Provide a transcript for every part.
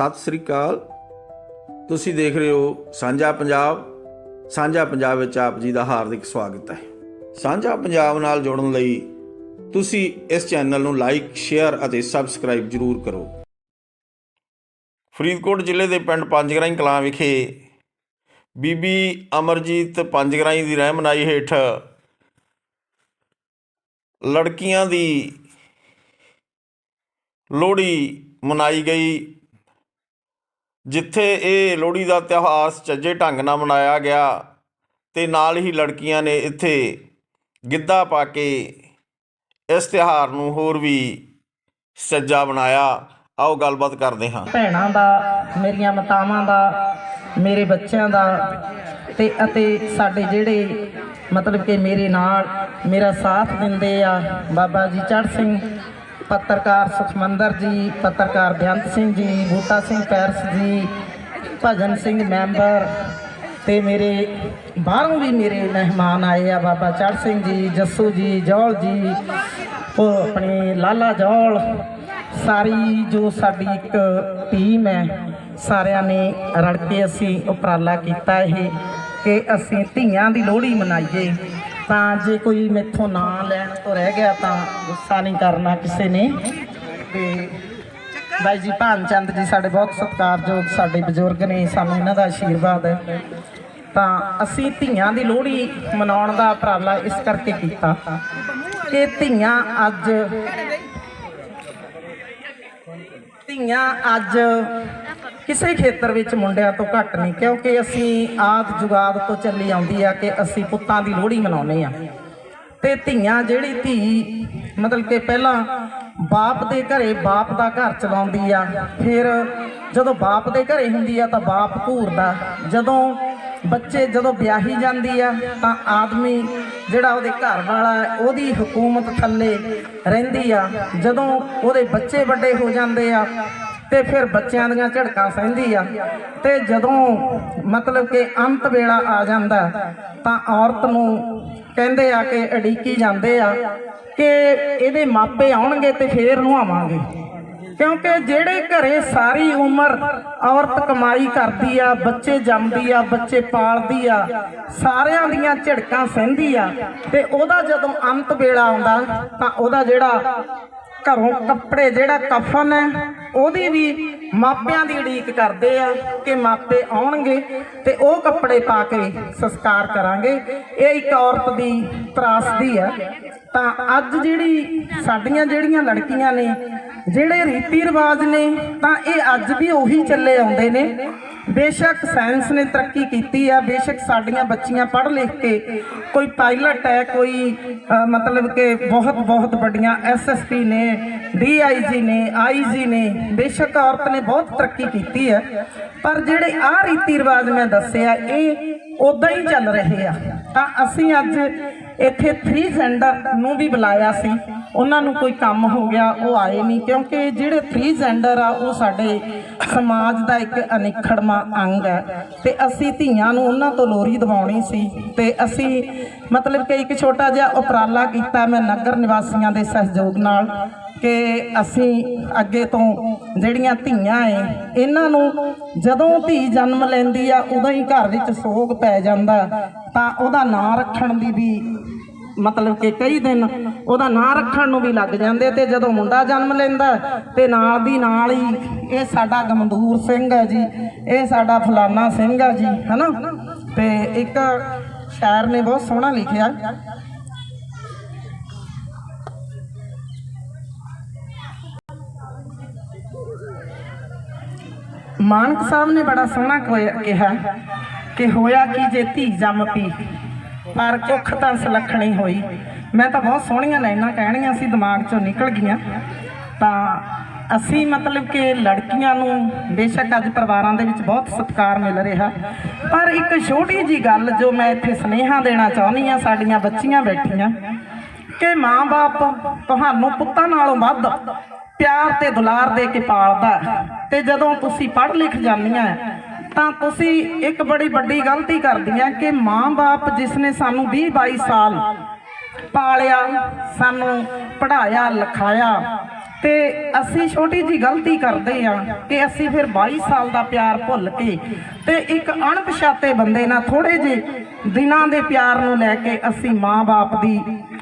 ਸਤਿ ਸ੍ਰੀ ਅਕਾਲ। ਤੁਸੀਂ ਦੇਖ ਰਹੇ ਹੋ ਸਾਂਝਾ ਪੰਜਾਬ। ਸਾਂਝਾ ਪੰਜਾਬ ਵਿੱਚ ਆਪ ਜੀ ਦਾ ਹਾਰਦਿਕ ਸਵਾਗਤ ਹੈ। ਸਾਂਝਾ ਪੰਜਾਬ ਨਾਲ ਜੁੜਨ ਲਈ ਤੁਸੀਂ ਇਸ ਚੈਨਲ ਨੂੰ ਲਾਈਕ, ਸ਼ੇਅਰ ਅਤੇ ਸਬਸਕ੍ਰਾਈਬ ਜਰੂਰ ਕਰੋ। ਫਰੀਦਕੋਟ ਜ਼ਿਲ੍ਹੇ ਦੇ ਪਿੰਡ ਪੰਜਗਰਾਈ ਕਲਾਂ ਵਿਖੇ ਬੀਬੀ ਅਮਰਜੀਤ ਪੰਜਗਰਾਈ ਦੀ ਰਹਿਮਨਾਈ ਹੇਠ ਲੜਕੀਆਂ ਦੀ ਲੋਹੜੀ ਮਨਾਈ ਗਈ। ਜਿੱਥੇ ਇਹ ਲੋਹੜੀ ਦਾ ਤਿਉਹਾਰ ਚੱਜੇ ਢੰਗ ਨਾਲ ਮਨਾਇਆ ਗਿਆ ਤੇ ਨਾਲ ਹੀ ਲੜਕੀਆਂ ਨੇ ਇੱਥੇ ਗਿੱਧਾ ਪਾ ਕੇ ਇਸ ਤਿਉਹਾਰ ਨੂੰ ਹੋਰ ਵੀ ਸੱਜਾ ਬਣਾਇਆ। ਆਓ ਗੱਲਬਾਤ ਕਰਦੇ ਹਾਂ। ਭੈਣਾਂ ਦਾ, ਮੇਰੀਆਂ ਮਾਤਾਵਾਂ ਦਾ, ਮੇਰੇ ਬੱਚਿਆਂ ਦਾ ਤੇ ਅਤੇ ਸਾਡੇ ਜਿਹੜੇ ਮਤਲਬ ਕਿ ਮੇਰੇ ਨਾਲ ਮੇਰਾ ਸਾਥ ਦਿੰਦੇ ਆ ਬਾਬਾ ਜੀ ਚੜ੍ਹ ਸਿੰਘ ਪੱਤਰਕਾਰ ਸੁਖਮੰਦਰ ਜੀ, ਪੱਤਰਕਾਰ ਬੇਅੰਤ ਸਿੰਘ ਜੀ, ਬੂਟਾ ਸਿੰਘ ਪੈਰਸ ਜੀ, ਭਜਨ ਸਿੰਘ ਮੈਂਬਰ ਤੇ ਮੇਰੇ ਬਾਹਰੋਂ ਵੀ ਮੇਰੇ ਮਹਿਮਾਨ ਆਏ ਆ ਬਾਬਾ ਚੜ੍ਹ ਸਿੰਘ ਜੀ, ਜੱਸੂ ਜੀ ਜੌਲ ਜੀ, ਉਹ ਆਪਣੇ ਲਾਲਾ ਜੌਲ ਸਾਰੀ ਜੋ ਸਾਡੀ ਇੱਕ ਟੀਮ ਹੈ, ਸਾਰਿਆਂ ਨੇ ਰਲ ਕੇ ਅਸੀਂ ਉਪਰਾਲਾ ਕੀਤਾ ਇਹ, ਕਿ ਅਸੀਂ ਧੀਆਂ ਦੀ ਲੋਹੜੀ ਮਨਾਈਏ। ਤਾਂ ਜੇ ਕੋਈ ਮੈਥੋਂ ਨਾਂ ਲੈਣ ਤੋਂ ਰਹਿ ਗਿਆ ਤਾਂ ਗੁੱਸਾ ਨਹੀਂ ਕਰਨਾ ਕਿਸੇ ਨੇ। ਤੇ ਬਾਈ ਜੀ ਭਾਨ ਚੰਦ ਜੀ ਸਾਡੇ ਬਹੁਤ ਸਤਿਕਾਰਯੋਗ ਸਾਡੇ ਬਜ਼ੁਰਗ ਨੇ, ਸਾਨੂੰ ਇਹਨਾਂ ਦਾ ਆਸ਼ੀਰਵਾਦ ਹੈ। ਤਾਂ ਅਸੀਂ ਧੀਆਂ ਦੀ ਲੋਹੜੀ ਮਨਾਉਣ ਦਾ ਉਪਰਾਲਾ ਇਸ ਕਰਕੇ ਕੀਤਾ ਕਿ ਧੀਆਂ ਅੱਜ ਧੀਆਂ ਅੱਜ ਕਿਸੇ ਖੇਤਰ ਵਿੱਚ ਮੁੰਡਿਆਂ ਤੋਂ ਘੱਟ ਨਹੀਂ, ਕਿਉਂਕਿ ਅਸੀਂ ਆਦ ਜੁਗਾਦ ਤੋਂ ਚੱਲੀ ਆਉਂਦੀ ਆ ਕਿ ਅਸੀਂ ਪੁੱਤਾਂ ਦੀ ਲੋਹੜੀ ਮਨਾਉਨੇ ਆ। ਤੇ ਧੀਆਂ ਜਿਹੜੀ ਧੀ, ਮਤਲਬ ਕਿ ਪਹਿਲਾਂ ਬਾਪ ਦੇ ਘਰੇ ਬਾਪ ਦਾ ਘਰ ਚਲਾਉਂਦੀ ਆ, ਫਿਰ ਜਦੋਂ ਬਾਪ ਦੇ ਘਰੇ ਹੁੰਦੀ ਆ ਤਾਂ ਬਾਪ ਘੂਰਦਾ। ਜਦੋਂ ਬੱਚੇ ਜਦੋਂ ਵਿਆਹੀ ਜਾਂਦੀ ਆ ਤਾਂ ਆਦਮੀ ਜਿਹੜਾ ਉਹਦੇ ਘਰ ਵਾਲਾ ਉਹਦੀ ਹਕੂਮਤ ਥੱਲੇ ਰਹਿੰਦੀ ਆ। ਜਦੋਂ ਉਹਦੇ ਬੱਚੇ ਵੱਡੇ ਹੋ ਜਾਂਦੇ ਆ ਤੇ ਫਿਰ ਬੱਚਿਆਂ ਦੀਆਂ ਝੜਕਾਂ ਸਹਿੰਦੀ ਆ। ਤੇ ਜਦੋਂ ਮਤਲਬ ਕਿ ਅੰਤ ਵੇਲਾ ਆ ਜਾਂਦਾ, ਤਾਂ ਔਰਤ ਨੂੰ ਕਹਿੰਦੇ ਆ ਕਿ ਅੜੀਕੀ ਜਾਂਦੇ ਆ ਕਿ ਇਹਦੇ ਮਾਪੇ ਆਉਣਗੇ ਤੇ ਫੇਰ ਨੁਹਾਵਾਂਗੇ ਕਿਉਂਕਿ ਜਿਹੜੇ ਘਰੇ ਸਾਰੀ ਉਮਰ ਔਰਤ ਕਮਾਈ ਕਰਦੀ ਆ, ਬੱਚੇ ਜੰਮਦੀ ਆ, ਬੱਚੇ ਪਾਲਦੀ ਆ, ਸਾਰਿਆਂ ਦੀਆਂ ਝਿੜਕਾਂ ਸਹਿੰਦੀ ਆ, ਤੇ ਉਹਦਾ ਜਦੋਂ ਅੰਤ ਵੇਲਾ ਆਉਂਦਾ, ਤਾਂ ਉਹਦਾ ਜਿਹੜਾ ਘਰੋਂ ਕੱਪੜੇ ਜਿਹੜਾ ਕਫਨ ਹੈ, ਉਹਦੀ ਵੀ ਮਾਪਿਆਂ ਦੀ ਉਡੀਕ ਕਰਦੇ ਆ ਕਿ ਮਾਪੇ ਆਉਣਗੇ ਤੇ ਉਹ ਕੱਪੜੇ ਪਾ ਕੇ ਸੰਸਕਾਰ ਕਰਾਂਗੇ। ਇਹ ਇੱਕ ਔਰਤ ਦੀ ਤਰਾਸਦੀ ਹੈ। ਤਾਂ ਅੱਜ ਜਿਹੜੀ ਸਾਡੀਆਂ ਜਿਹੜੀਆਂ ਲੜਕੀਆਂ ਨੇ ਜਿਹੜੇ ਰੀਤੀ ਰਿਵਾਜ ਨੇ, ਤਾਂ ਇਹ ਅੱਜ ਵੀ ਉਹੀ ਚੱਲੇ ਆਉਂਦੇ ਨੇ। ਬੇਸ਼ੱਕ ਸਾਇੰਸ ਨੇ ਤਰੱਕੀ ਕੀਤੀ ਆ, ਬੇਸ਼ੱਕ ਸਾਡੀਆਂ ਬੱਚੀਆਂ ਪੜ੍ਹ ਲਿਖ ਕੇ ਕੋਈ ਪਾਇਲਟ ਹੈ, ਕੋਈ ਮਤਲਬ ਕਿ ਬਹੁਤ ਬਹੁਤ ਵੱਡੀਆਂ ਐਸਐਸਪੀ ਨੇ ਡੀਆਈਜੀ ਨੇ ਆਈਜੀ ਨੇ, ਬੇਸ਼ੱਕ ਔਰਤ ਨੇ ਬਹੁਤ ਤਰੱਕੀ ਕੀਤੀ ਹੈ ਪਰ ਜਿਹੜੇ ਆ ਰੀਤੀ ਰਿਵਾਜ ਮੈਂ ਦੱਸਿਆ, ਇਹ ਉਦਾਂ ਹੀ ਚੱਲ ਰਹੇ ਆ। ਤਾਂ ਅਸੀਂ ਅੱਜ ਇੱਥੇ 3 ਜੈਂਡਰ ਨੂੰ ਵੀ ਬੁਲਾਇਆ ਸੀ। ਉਹਨਾਂ ਨੂੰ ਕੋਈ ਕੰਮ ਹੋ ਗਿਆ, ਉਹ ਆਏ ਨਹੀਂ। ਕਿਉਂਕਿ ਜਿਹੜੇ 3 ਜੈਂਡਰ ਆ, ਉਹ ਸਾਡੇ ਸਮਾਜ ਦਾ ਇੱਕ ਅਨਿਖੜਵਾਂ ਅੰਗ ਹੈ। ਤੇ ਅਸੀਂ ਧੀਆਂ ਨੂੰ ਉਹਨਾਂ ਤੋਂ ਲੋਰੀ ਦਿਵਾਉਣੀ ਸੀ। ਤੇ ਅਸੀਂ ਮਤਲਬ ਕਿ ਇੱਕ ਛੋਟਾ ਜਿਹਾ ਉਪਰਾਲਾ ਕੀਤਾ ਮੈਂ ਨਗਰ ਨਿਵਾਸੀਆਂ ਦੇ ਸਹਿਯੋਗ ਨਾਲ ਕਿ ਅਸੀਂ ਅੱਗੇ ਤੋਂ ਜਿਹੜੀਆਂ ਧੀਆਂ ਏ, ਇਹਨਾਂ ਨੂੰ ਜਦੋਂ ਧੀ ਜਨਮ ਲੈਂਦੀ ਆ, ਉਦੋਂ ਹੀ ਘਰ ਵਿੱਚ ਸੋਗ ਪੈ ਜਾਂਦਾ। ਤਾਂ ਉਹਦਾ ਨਾਂ ਰੱਖਣ ਦੀ ਵੀ ਮਤਲਬ ਕਿ ਕਈ ਦਿਨ ਉਹਦਾ ਨਾਂ ਰੱਖਣ ਨੂੰ ਵੀ ਲੱਗ ਜਾਂਦੇ ਤੇ ਜਦੋਂ ਮੁੰਡਾ ਜਨਮ ਲੈਂਦਾ ਤੇ ਨਾਲ ਦੀ ਨਾਲ ਹੀ ਇਹ ਸਾਡਾ ਗਮਦੂਰ ਸਿੰਘ ਹੈ ਜੀ, ਇਹ ਸਾਡਾ ਫਲਾਨਾ ਸਿੰਘ ਹੈ ਜੀ, ਹਨਾ? ਤੇ ਇੱਕ ਸ਼ਾਇਰ ਨੇ ਬਹੁਤ ਸੋਹਣਾ ਲਿਖਿਆ। ਮਾਨਕ ਸਾਹਿਬ ਨੇ ਬੜਾ ਸੋਹਣਾ ਕੋਇਆ- ਕਿਹਾ ਕਿ ਹੋਇਆ ਕੀ ਜੇ ਧੀ ਜੰਮ ਪੀ ਪਰ ਕੁੱਖ ਤਾਂ ਸੁਲੱਖਣੀ ਹੋਈ। ਮੈਂ ਤਾਂ ਬਹੁਤ ਸੋਹਣੀਆਂ ਲਾਈਨਾਂ ਕਹਿਣੀਆਂ ਸੀ, ਦਿਮਾਗ ਚੋਂ ਨਿਕਲ ਗਈਆਂ। ਤਾਂ ਅਸੀਂ ਮਤਲਬ ਕਿ ਲੜਕੀਆਂ ਨੂੰ ਬੇਸ਼ੱਕ ਅੱਜ ਪਰਿਵਾਰਾਂ ਦੇ ਵਿੱਚ ਬਹੁਤ ਸਤਿਕਾਰ ਮਿਲ ਰਿਹਾ। ਪਰ ਇੱਕ ਛੋਟੀ ਜੀ ਗੱਲ ਜੋ ਮੈਂ ਇੱਥੇ ਸੁਨੇਹਾ ਦੇਣਾ ਚਾਹੁੰਦੀ ਆ ਸਾਡੀਆਂ ਬੱਚੀਆਂ ਬੈਠੀਆਂ, ਕਿ ਮਾਂ-ਬਾਪ ਤੁਹਾਨੂੰ ਪੁੱਤਾਂ ਨਾਲੋਂ ਵੱਧ ਪਿਆਰ ਤੇ ਦੁਲਾਰ ਦੇ ਕੇ ਪਾਲਦਾ ਹੈ। ਤੇ ਜਦੋਂ ਤੁਸੀਂ ਪੜ੍ਹ ਲਿਖ ਜਾਂਦੀਆਂ ਤਾਂ ਤੁਸੀਂ ਇੱਕ ਬੜੀ ਵੱਡੀ ਗਲਤੀ ਕਰਦੀਆਂ ਕਿ ਮਾਂ-ਬਾਪ ਜਿਸ ਨੇ ਸਾਨੂੰ 20 22 ਸਾਲ ਪਾਲਿਆ, ਸਾਨੂੰ ਪੜ੍ਹਾਇਆ, ਲਿਖਾਇਆ ਤੇ ਅਸੀਂ ਛੋਟੀ ਜੀ ਗਲਤੀ ਕਰਦੇ ਆ ਕਿ ਅਸੀਂ ਫਿਰ 22 ਸਾਲ ਦਾ ਪਿਆਰ ਭੁੱਲ ਕੇ ਤੇ ਇੱਕ ਅਣਪਛਾਤੇ ਬੰਦੇ ਨਾਲ ਥੋੜੇ ਜੇ ਦਿਨਾਂ ਦੇ ਪਿਆਰ ਨੂੰ ਲੈ ਕੇ ਅਸੀਂ ਮਾਂ-ਬਾਪ ਦੀ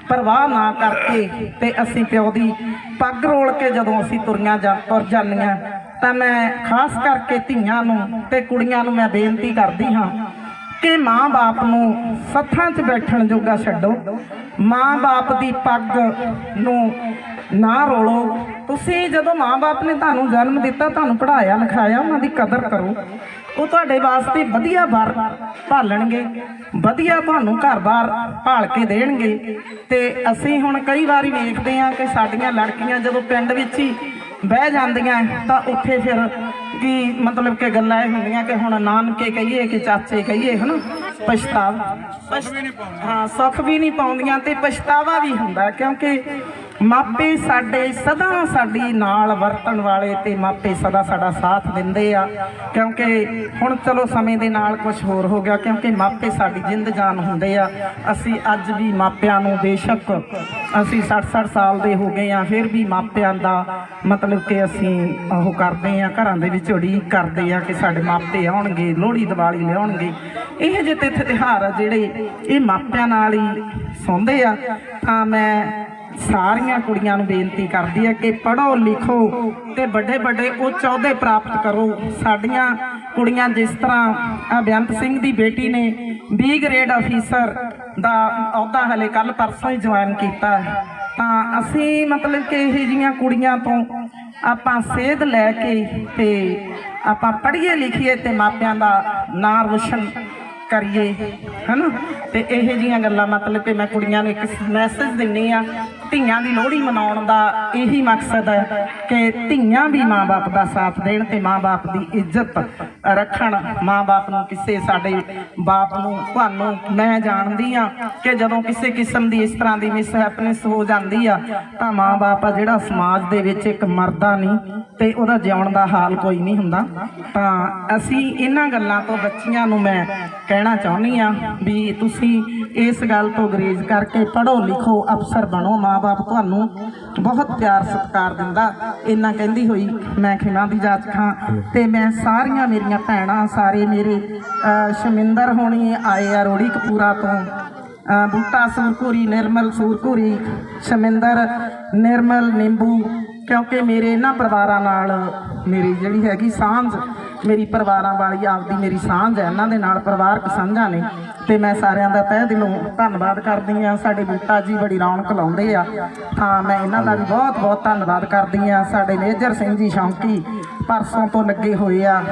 ਪਰਵਾਹ ਨਾ ਕਰਕੇ ਤੇ ਅਸੀਂ ਪਿਓ ਦੀ ਪੱਗ ਰੋਲ ਕੇ ਜਦੋਂ ਅਸੀਂ ਤੁਰੀਆਂ ਜਾ ਤੁਰ ਜਾਂਦੀਆਂ ਤਾਂ ਮੈਂ ਖਾਸ ਕਰਕੇ ਧੀਆਂ ਨੂੰ ਤੇ ਕੁੜੀਆਂ ਨੂੰ ਮੈਂ ਬੇਨਤੀ ਕਰਦੀ ਹਾਂ ਕਿ ਮਾਂ-ਬਾਪ ਨੂੰ ਸੱਥਾਂ 'ਚ ਬੈਠਣ ਜੋਗਾ ਛੱਡੋ। ਮਾਂ-ਬਾਪ ਦੀ ਪੱਗ ਨੂੰ ਨਾ ਰੋਲੋ। ਤੁਸੀਂ ਜਦੋਂ ਮਾਂ-ਬਾਪ ਨੇ ਤੁਹਾਨੂੰ ਜਨਮ ਦਿੱਤਾ, ਤੁਹਾਨੂੰ ਪੜ੍ਹਾਇਆ, ਲਿਖਾਇਆ, ਉਹਨਾਂ ਦੀ ਕਦਰ ਕਰੋ। ਉਹ ਤੁਹਾਡੇ ਵਾਸਤੇ ਵਧੀਆ ਵਰ ਭਾਲਣਗੇ, ਵਧੀਆ ਤੁਹਾਨੂੰ ਘਰ-ਬਾਰ ਭਾਲ ਕੇ ਦੇਣਗੇ। ਤੇ ਅਸੀਂ ਹੁਣ ਕਈ ਵਾਰੀ ਵੇਖਦੇ ਹਾਂ ਕਿ ਸਾਡੀਆਂ ਲੜਕੀਆਂ ਜਦੋਂ ਪਿੰਡ ਵਿੱਚ ਹੀ ਬਹਿ ਜਾਂਦੀਆਂ ਤਾਂ ਉੱਥੇ ਫਿਰ ਕੀ ਮਤਲਬ ਕਿ ਗੱਲਾਂ ਇਹ ਹੁੰਦੀਆਂ ਕਿ ਹੁਣ ਨਾਨਕੇ ਕਹੀਏ ਕਿ ਚਾਚੇ ਕਹੀਏ ਹਨਾ? ਪਛਤਾਵਾ। ਹਾਂ ਸੁੱਖ ਵੀ ਨਹੀਂ ਪਾਉਂਦੀਆਂ ਤੇ ਪਛਤਾਵਾ ਵੀ ਹੁੰਦਾ ਕਿਉਂਕਿ ਮਾਪੇ ਸਾਡੇ ਸਦਾ ਸਾਡੀ ਨਾਲ ਵਰਤਣ ਵਾਲੇ ਤੇ ਮਾਪੇ ਸਦਾ ਸਾਡਾ ਸਾਥ ਦਿੰਦੇ ਆ। ਕਿਉਂਕਿ ਹੁਣ ਚਲੋ ਸਮੇਂ ਦੇ ਨਾਲ ਕੁਝ ਹੋਰ ਹੋ ਗਿਆ ਕਿਉਂਕਿ ਮਾਪੇ ਸਾਡੀ ਜਿੰਦ ਜਾਨ ਹੁੰਦੇ ਆ। ਅਸੀਂ ਅੱਜ ਵੀ ਮਾਪਿਆਂ ਨੂੰ ਬੇਸ਼ੱਕ ਅਸੀਂ 60-60 ਸਾਲ ਦੇ ਹੋ ਗਏ ਆ ਫਿਰ ਵੀ ਮਾਪਿਆਂ ਦਾ ਮਤਲਬ ਕਿ ਅਸੀਂ ਉਹ ਕਰਦੇ ਆ ਘਰਾਂ ਦੇ ਵਿੱਚ ਉਡੀਕ ਕਰਦੇ ਆ ਕਿ ਸਾਡੇ ਮਾਪੇ ਆਉਣਗੇ, ਲੋਹੜੀ, ਦੀਵਾਲੀ ਲਿਆਉਣਗੇ। ਇਹ ਜਿਹੇ ਤੇ ਤਿਉਹਾਰ ਆ ਜਿਹੜੇ ਇਹ ਮਾਪਿਆਂ ਨਾਲ ਹੀ ਸੌਂਦੇ ਆ। ਤਾਂ ਮੈਂ ਸਾਰੀਆਂ ਕੁੜੀਆਂ ਨੂੰ ਬੇਨਤੀ ਕਰਦੀ ਹੈ ਕਿ ਪੜ੍ਹੋ, ਲਿਖੋ ਤੇ ਵੱਡੇ ਵੱਡੇ ਉੱਚ ਅਹੁਦੇ ਪ੍ਰਾਪਤ ਕਰੋ। ਸਾਡੀਆਂ ਕੁੜੀਆਂ ਜਿਸ ਤਰ੍ਹਾਂ ਆਹ ਬੇਅੰਤ ਸਿੰਘ ਦੀ ਬੇਟੀ ਨੇ ਬੀ ਗ੍ਰੇਡ ਅਫੀਸਰ ਦਾ ਅਹੁਦਾ ਹਲੇ ਕੱਲ ਪਰਸੋਂ ਹੀ ਜੁਆਇਨ ਕੀਤਾ। ਤਾਂ ਅਸੀਂ ਮਤਲਬ ਕਿ ਇਹ ਜੀਆਂ ਕੁੜੀਆਂ ਤੋਂ ਆਪਾਂ ਸੇਧ ਲੈ ਕੇ ਤੇ ਆਪਾਂ ਪੜ੍ਹੀਏ ਲਿਖੀਏ ਤੇ ਮਾਪਿਆਂ ਦਾ ਨਾਂ ਰੋਸ਼ਨ ਕਰੀਏ, ਹਨਾ? ਤੇ ਇਹੋ ਜੀਆਂ ਗੱਲਾਂ ਮਤਲਬ ਕਿ ਮੈਂ ਕੁੜੀਆਂ ਨੂੰ ਇੱਕ ਮੈਸੇਜ ਦਿੰਨੀ ਆ ਧੀਆਂ ਦੀ ਲੋਹੜੀ ਮਨਾਉਣ ਦਾ ਇਹੀ ਮਕਸਦ ਹੈ ਕਿ ਧੀਆਂ ਵੀ ਮਾਂ-ਬਾਪ ਦਾ ਸਾਥ ਦੇਣ ਤੇ ਮਾਂ-ਬਾਪ ਦੀ ਇੱਜ਼ਤ ਰੱਖਣ। ਮਾਂ-ਬਾਪ ਨੂੰ ਕਿਸੇ ਸਾਡੇ ਬਾਪ ਨੂੰ, ਤੁਹਾਨੂੰ ਮੈਂ ਜਾਣਦੀ ਆ ਕਿ ਜਦੋਂ ਕਿਸੇ ਕਿਸਮ ਦੀ ਇਸ ਤਰ੍ਹਾਂ ਦੀ ਮਿਸਹੈਪਨੈਸ ਹੋ ਜਾਂਦੀ ਆ, ਤਾਂ ਮਾਂ-ਬਾਪ ਆ ਜਿਹੜਾ ਸਮਾਜ ਦੇ ਵਿੱਚ ਇੱਕ ਮਰਦਾ ਨਹੀਂ ਤੇ ਉਹਦਾ ਜਿਉਣ ਦਾ ਹਾਲ ਕੋਈ ਨਹੀਂ ਹੁੰਦਾ। ਤਾਂ ਅਸੀਂ ਇਹਨਾਂ ਗੱਲਾਂ ਤੋਂ ਬੱਚੀਆਂ ਨੂੰ ਮੈਂ ਕਹਿਣਾ ਚਾਹੁੰਦੀ ਆ ਵੀ ਤੁਸੀਂ ਇਸ ਗੱਲ ਤੋਂ ਗਰੇਜ਼ ਕਰਕੇ ਪੜ੍ਹੋ ਲਿਖੋ ਅਫਸਰ ਬਣੋ ਮਾਪੇ ਤੁਹਾਨੂੰ ਬਹੁਤ ਪਿਆਰ ਸਤਿਕਾਰ ਦਿੰਦਾ। ਇੰਨਾ ਕਹਿੰਦੀ ਹੋਈ ਮੈਂ ਖਿਮਾ ਦੀ ਜਾਚ ਖਾਂ ਤੇ ਮੈਂ ਸਾਰੀਆਂ ਮੇਰੀਆਂ ਭੈਣਾਂ ਸਾਰੇ ਮੇਰੇ ਸ਼ਮਿੰਦਰ ਹੋਣੀ ਆਏ ਆ ਰੋੜੀ ਕਪੂਰਾ ਤੋਂ। ਅ, ਬੂਟਾ ਸੂਰਕੂਰੀ ਨਿਰਮਲ ਸੂਰਕੂਰੀ ਸ਼ਮਿੰਦਰ ਨਿਰਮਲ ਨਿੰਬੂ ਕਿਉਂਕਿ ਮੇਰੇ ਇਹਨਾਂ ਪਰਿਵਾਰਾਂ ਨਾਲ ਮੇਰੀ ਜਿਹੜੀ ਹੈਗੀ ਸਾਂਝ ਮੇਰੀ ਪਰਿਵਾਰਾਂ ਵਾਲੀ ਆਪਦੀ ਮੇਰੀ ਸਾਂਝ ਹੈ, ਇਹਨਾਂ ਦੇ ਨਾਲ ਪਰਿਵਾਰਕ ਸਾਂਝਾਂ ਨੇ। ਤੇ ਮੈਂ ਸਾਰਿਆਂ ਦਾ ਤਹਿ ਦਿਲੋਂ ਧੰਨਵਾਦ ਕਰਦੀ ਆ ਸਾਡੇ ਬੂਟਾ ਜੀ ਬੜੀ ਰੌਣਕ ਲਾਉਂਦੇ ਆ। ਤਾਂ ਮੈਂ ਇਹਨਾਂ ਦਾ ਵੀ ਬਹੁਤ ਬਹੁਤ ਧੰਨਵਾਦ ਕਰਦੀ ਆ ਸਾਡੇ ਮੇਜਰ ਸਿੰਘ ਜੀ ਸ਼ੌਂਕੀ ਪਰਸੋਂ ਤੋਂ ਲੱਗੇ ਹੋਏ ਆ।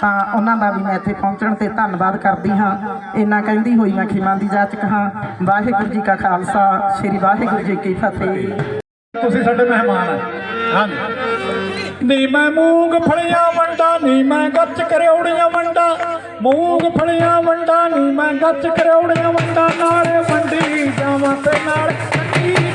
ਤਾਂ ਉਹਨਾਂ ਦਾ ਵੀ ਮੈਂ ਇੱਥੇ ਪਹੁੰਚਣ ਤੇ ਧੰਨਵਾਦ ਕਰਦੀ ਹਾਂ। ਇੰਨਾ ਕਹਿੰਦੀ ਹੋਈ ਮੈਂ ਖਿਮਾਂ ਦੀ ਜਾਚਕ ਹਾਂ ਵਾਹਿਗੁਰੂ ਜੀ ਕਾ ਖਾਲਸਾ। ਸ੍ਰੀ ਵਾਹਿਗੁਰੂ ਜੀ ਕੀ ਫਤਿਹ। ਤੁਸੀਂ ਸਾਡੇ ਮਹਿਮਾਨ ਆ। ਹਾਂਜੀ। ਨੀ ਮੈਂ ਮੂੰਗ ਫਲੀਆਂ ਨੀ ਮੈਂ ਗੱਚ ਕਰੌੜੀਆਂ ਵੰਡਾ, ਮੂੰਗ ਫਲੀਆਂ ਵੰਡਾ ਨੀ ਮੈਂ ਗੱਚ ਕਰੌੜੀਆਂ ਵੰਡਾ, ਨਾਲੇ ਵੰਡੀ ਜਾਵਾਂ ਤੇ ਨਾਲ ਕੱਟੀ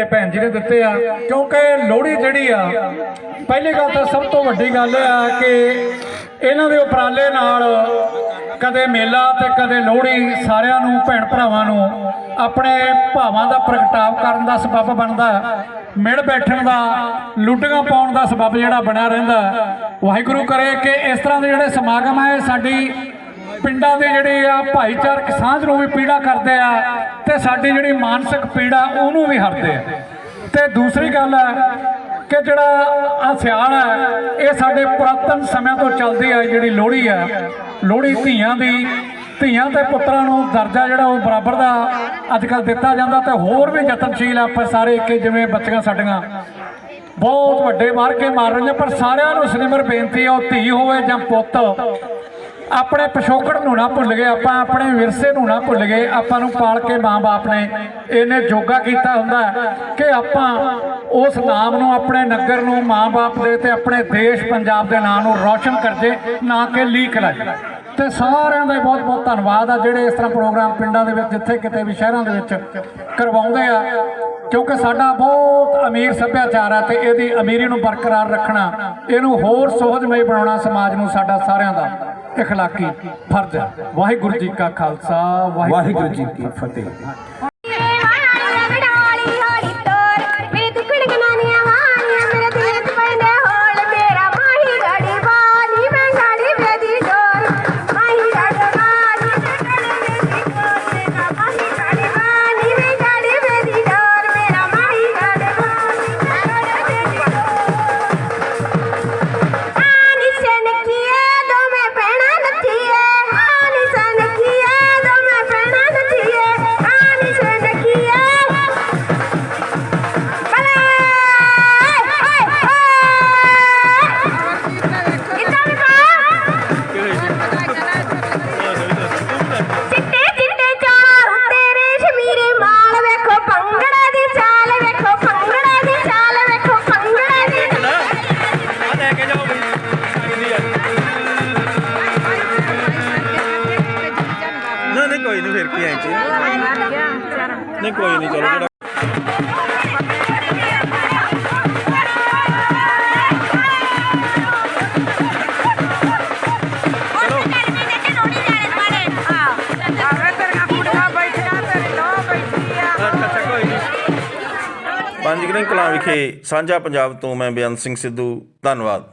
ਜਿਹੜੇ ਭੈਣ ਜੀ ਨੇ ਦਿੱਤੇ ਆ, ਕਿਉਂਕਿ ਲੋਹੜੀ ਜਿਹੜੀ ਆ, ਪਹਿਲੀ ਗੱਲ ਤਾਂ ਸਭ ਤੋਂ ਵੱਡੀ ਗੱਲ ਆ ਕਿ ਇਹਨਾਂ ਦੇ ਉਪਰਾਲੇ ਨਾਲ ਕਦੇ ਮੇਲਾ ਤੇ ਕਦੇ ਲੋਹੜੀ ਸਾਰਿਆਂ ਨੂੰ, ਭੈਣ ਭਰਾਵਾਂ ਨੂੰ ਆਪਣੇ ਭਾਵਾਂ ਦਾ ਪ੍ਰਗਟਾਵ ਕਰਨ ਦਾ ਸਬੱਬ ਬਣਦਾ ਮਿਲ ਬੈਠਣ ਦਾ, ਲੁੱਟੀਆਂ ਪਾਉਣ ਦਾ ਸਬੱਬ ਜਿਹੜਾ ਬਣਿਆ ਰਹਿੰਦਾ ਵਾਹਿਗੁਰੂ ਕਰੇ ਕਿ ਇਸ ਤਰ੍ਹਾਂ ਦੇ ਜਿਹੜੇ ਸਮਾਗਮ ਆ, ਇਹ ਸਾਡੀ ਪਿੰਡਾਂ ਦੇ ਜਿਹੜੇ ਆ ਭਾਈਚਾਰਕ ਸਾਂਝ ਨੂੰ ਵੀ ਪੀੜਾ ਕਰਦੇ ਆ ਤੇ ਸਾਡੀ ਜਿਹੜੀ ਮਾਨਸਿਕ ਪੀੜਾ ਉਹਨੂੰ ਵੀ ਹਰਦੇ ਆ। ਤੇ ਦੂਸਰੀ ਗੱਲ ਹੈ ਕਿ ਜਿਹੜਾ ਆ ਸਿਆਲ ਹੈ, ਇਹ ਸਾਡੇ ਪੁਰਾਤਨ ਸਮਿਆਂ ਤੋਂ ਚੱਲਦੀ ਆ ਜਿਹੜੀ ਲੋਹੜੀ ਹੈ, ਲੋਹੜੀ ਧੀਆਂ ਦੀ, ਧੀਆਂ ਤੇ ਪੁੱਤਰਾਂ ਨੂੰ ਦਰਜਾ ਜਿਹੜਾ ਉਹ ਬਰਾਬਰ ਦਾ ਅੱਜ ਕੱਲ੍ਹ ਦਿੱਤਾ ਜਾਂਦਾ ਤੇ ਹੋਰ ਵੀ ਯਤਨਸ਼ੀਲ ਆ ਆਪਾਂ ਸਾਰੇ ਕਿ ਜਿਵੇਂ ਬੱਚੀਆਂ ਸਾਡੀਆਂ। ਬਹੁਤ ਵੱਡੇ ਮਾਰ ਕੇ ਮਾਰ ਰਹੀਆਂ, ਪਰ ਸਾਰਿਆਂ ਨੂੰ ਸਿਨੇਮਰ ਬੇਨਤੀ ਆ, ਉਹ ਧੀ ਹੋਵੇ ਜਾਂ ਪੁੱਤ ਆਪਣੇ ਪਿਛੋਕੜ ਨੂੰ ਨਾ ਭੁੱਲ ਗਏ, ਆਪਾਂ ਆਪਣੇ ਵਿਰਸੇ ਨੂੰ ਨਾ ਭੁੱਲ ਗਏ, ਆਪਾਂ ਨੂੰ ਪਾਲ ਕੇ ਮਾਂ-ਬਾਪ ਨੇ ਇਹਨੇ ਜੋਗਾ ਕੀਤਾ ਹੁੰਦਾ ਕਿ ਆਪਾਂ ਉਸ ਨਾਮ ਨੂੰ, ਆਪਣੇ ਨਗਰ ਨੂੰ ਮਾਂ-ਬਾਪ ਦੇ ਤੇ ਆਪਣੇ ਦੇਸ਼ ਪੰਜਾਬ ਦੇ ਨਾਂ ਨੂੰ ਰੌਸ਼ਨ ਕਰਜੇ, ਨਾ ਕਿ ਲੀਕ ਲਾਈਏ ਤੇ ਸਾਰਿਆਂ ਦਾ ਬਹੁਤ ਬਹੁਤ ਧੰਨਵਾਦ ਆ, ਜਿਹੜੇ ਇਸ ਤਰ੍ਹਾਂ ਪ੍ਰੋਗਰਾਮ ਪਿੰਡਾਂ ਦੇ ਵਿੱਚ, ਜਿੱਥੇ ਕਿਤੇ ਵੀ ਸ਼ਹਿਰਾਂ ਦੇ ਵਿੱਚ ਕਰਵਾਉਂਦੇ ਆ, ਕਿਉਂਕਿ ਸਾਡਾ ਬਹੁਤ ਅਮੀਰ ਸੱਭਿਆਚਾਰ ਹੈ ਤੇ ਇਹਦੀ ਅਮੀਰੀ ਨੂੰ ਬਰਕਰਾਰ ਰੱਖਣਾ, ਇਹਨੂੰ ਹੋਰ ਸੋਹਜਮਈ ਬਣਾਉਣਾ ਸਮਾਜ ਨੂੰ ਸਾਡਾ ਸਾਰਿਆਂ ਦਾ ਇਖਲਾਕੀ ਫਰਜ਼ ਹੈ ਵਾਹਿਗੁਰੂ ਜੀ ਕਾ ਖਾਲਸਾ ਵਾਹਿਗੁਰੂ ਜੀ ਕੀ ਫਤਿਹ ਨਹੀਂ ਸਾਂਝਾ ਪੰਜਾਬ ਤੋਂ ਮੈਂ ਬੇਅੰਤ ਸਿੰਘ ਸਿੱਧੂ ਧੰਨਵਾਦ।